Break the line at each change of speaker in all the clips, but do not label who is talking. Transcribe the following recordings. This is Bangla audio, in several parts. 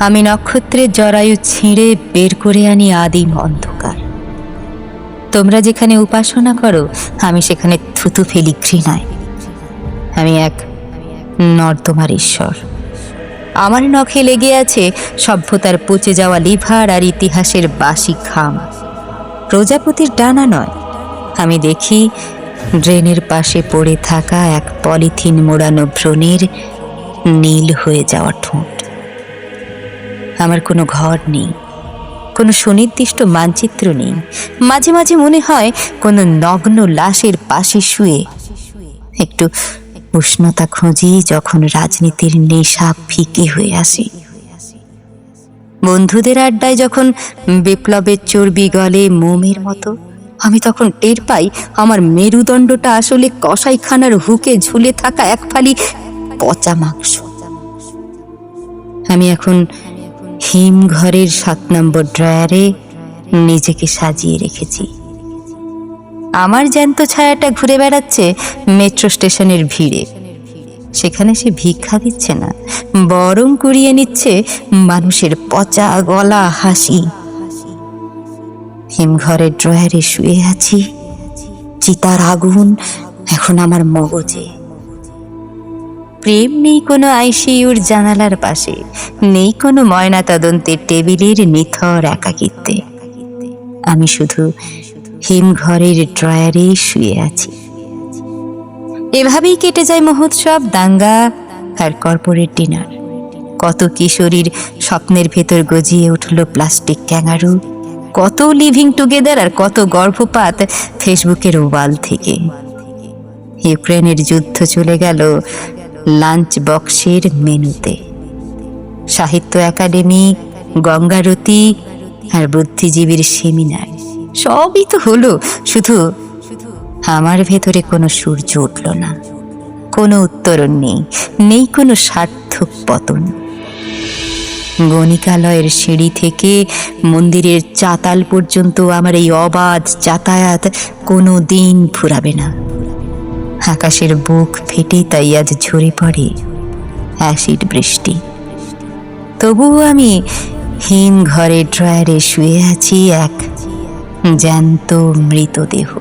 আমি নক্ষত্রের জরায়ু ছিঁড়ে বের করে আনি আদিম অন্ধকার। তোমরা যেখানে উপাসনা করো, আমি সেখানে থুতু ফেলি ঘৃণায়। আমি এক নর্দমার ঈশ্বর। আমার নখে লেগে আছে সভ্যতার পচে যাওয়া লিভার আর ইতিহাসের বাসি খাম। প্রজাপতির ডানা নয়। আমি দেখি ড্রেনের পাশে পড়ে থাকা এক পলিথিন মোড়ানো ভ্রণের নীল হয়ে যাওয়া ঠোঁট। আমার কোনো ঘর নেই, কোনো সুনির্দিষ্ট মানচিত্র নেই। মাঝে মাঝে মনে হয় কোনো নগ্ন লাশের পাশে শুয়ে একটু উষ্ণতা খুঁজি যখন রাজনীতির নেশা ফিকে হয়ে আসে। বন্ধুদের আড্ডায় যখন বিপ্লবের চর্বি গলে মোমের মতো, আমি তখন টের পাই আমার মেরুদণ্ডটা আসলে কসাইখানার হুকে ঝুলে থাকা এক ফালি পচা মাংস। আমি এখন হিম ঘরের সাত নম্বর ড্রয়ারে নিজেকে সাজিয়ে রেখেছি। আমার জ্যান্ত ছায়াটা ঘুরে বেড়াচ্ছে মেট্রো স্টেশনের ভিড়ে। সেখানে সে ভিক্ষা দিচ্ছে না, বরং কুড়িয়ে নিচ্ছে মানুষের পচা গলা হাসি। হিমঘরের ড্রয়ারে শুয়ে আছি, চিতার আগুন এখন আমার মগজে। প্রেম নেই কোনো আইসিইউর জানালার পাশে, নেই কোনো ময়না তদন্তের টেবিলের নিথর একাকিত্বে। আমি শুধু হিমঘরের ড্রয়ারে শুয়ে আছি। এভাবেই কেটে যায় মহোৎসব, দাঙ্গা আর কর্পোরেট ডিনার। কত কিশোরীর স্বপ্নের ভেতর গজিয়ে উঠল প্লাস্টিক ক্যাঙারু, কত লিভিং টুগেদার আর কত গর্ভপাত ফেসবুকের ওয়াল থেকে। ইউক্রেনের যুদ্ধ চলে গেল লাঞ্চ বক্সের মেনুতে। সাহিত্য একাডেমি, গঙ্গারতী আর বুদ্ধিজীবীর সেমিনার। সবই তো হলো, শুধু আমার ভেতরে কোনো সূর্য উঠল না। কোনো উত্তরণ নেই নেই কোনো সার্থক পতন। গণিকালয়ের সিঁড়ি থেকে মন্দিরের চাতাল পর্যন্ত আমার এই অবাধ যাতায়াত কোনো দিন ফুরাবে না। আকাশের বুক ফেটে তাই আজ ঝরে পড়ে অ্যাসিড বৃষ্টি। তবুও আমি হিম ঘরে ড্রয়ারে শুয়ে আছি এক জ্যান্ত মৃতদেহ।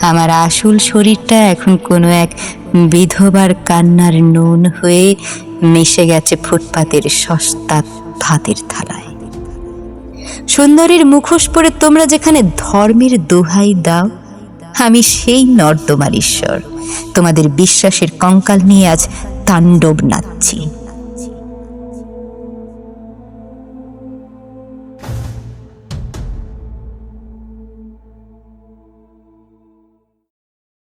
আমার আসল শরীরটা এখন কোনো এক বিধবার কান্নার নুন হয়ে মিশে গেছে ফুটপাতের সস্তা ভাতের থালায়। সুন্দরীর মুখোশ পরে তোমরা যেখানে ধর্মের দোহাই দাও আমি সেই নর্দমার ঈশ্বর। তোমাদের বিশ্বাসের কঙ্কাল নিয়ে আজ তাণ্ডব নাচছি।